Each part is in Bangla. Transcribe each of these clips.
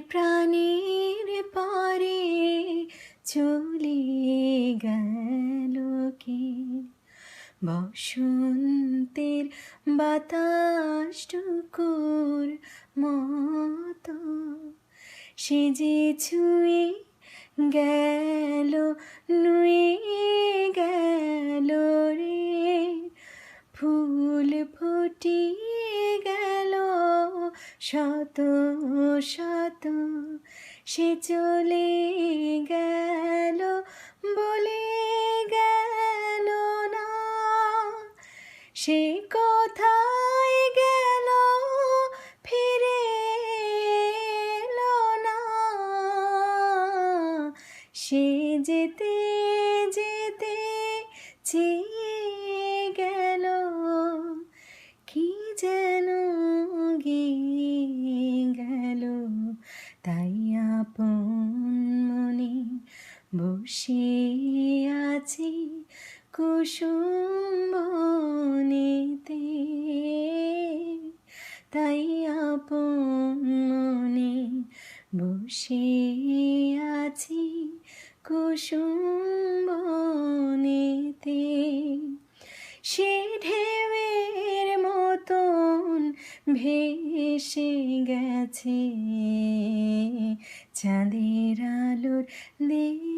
প্রাণের পরে চলে গেল কি? বসন্তের বাতাস টুকুর মতো সে যে ছুঁয়ে গেল, নুয়ে গেল রে। ফুল গেল শত শত সে চলে গেল, বলে গেল না। সে কোথায় গেল, ফিরে না। সে যেতে যেতে চেয়ে বসে আছি কুসুম বনেতে তাই আপন মনে বসে আছি কুসুম বনেতে সে ঢেউয়ের মতন ভেসে গেছে, চাঁদের আলোর দেশে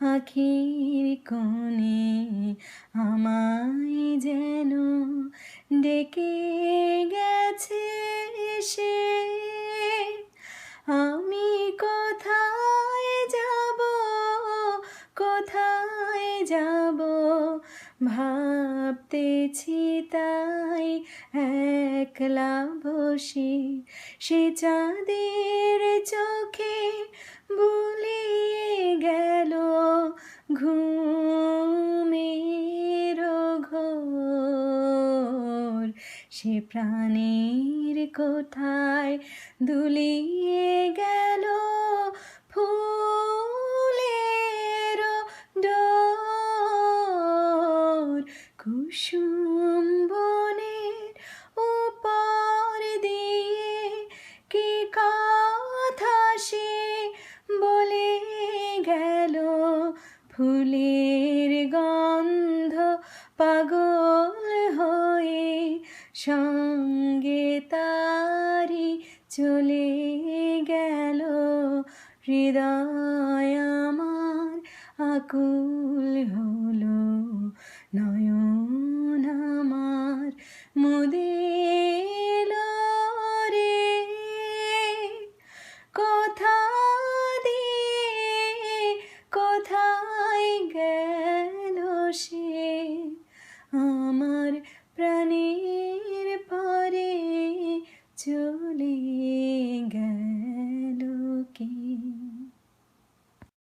আখির কোণে আমায় যেন ডেকে গেছে সে। আমি কোথায় যাব কোথায় যাব? ভাবতেছি তাই একলা বসে সে চাঁদের চোখে বুলিয়ে গেল ঘুমের ঘোর। সে প্রাণীর কোথায় দুলিয়ে গেল ফুলের ডোর। কুসুম ফুলের গন্ধ পাগল হয়ে সঙ্গে তারি চলে গেল। হৃদয় আমার আকুল হলো, নয়ন আমার মুদির কোথায় গেল সে। আমার প্রাণীর পরে চো